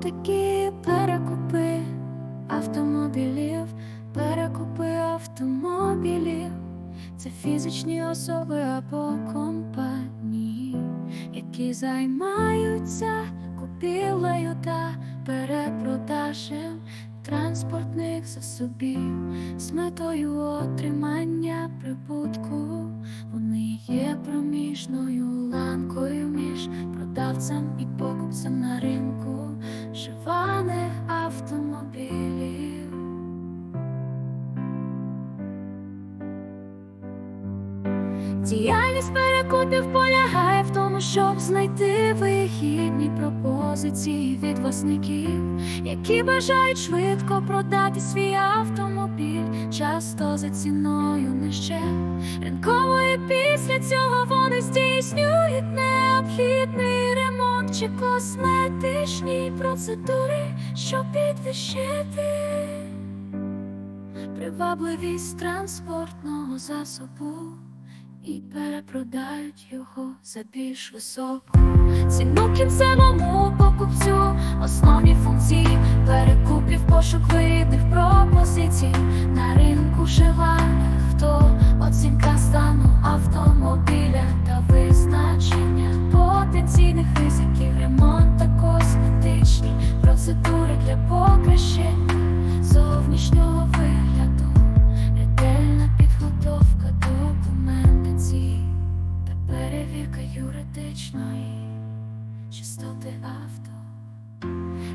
такі перекупи автомобілів, перекупи автомобілів. Це фізичні особи або компанії, які займаються купівлею та перепродажем транспортних засобів з метою отримання прибутку. Вони є проміжною ланкою між продавцем і покупцем Діяльність перекупів полягає в тому, щоб знайти вигідні пропозиції від власників, які бажають швидко продати свій автомобіль, часто за ціною нижче ринкової. Після цього вони здійснюють необхідний ремонт чи косметичні процедури, щоб підвищити привабливість транспортного засобу і перепродають його за більш високу ціну кінцевому покупцю. Основні функції перекупів пошук вигідних пропозицій на ринку вживаних юридичної чистоти авто.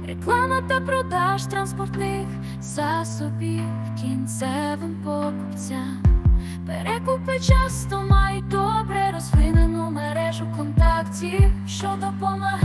Реклама та продаж транспортних засобів кінцевим покупцям. Перекупи часто мають добре розвинену мережу контактів, що допомагає.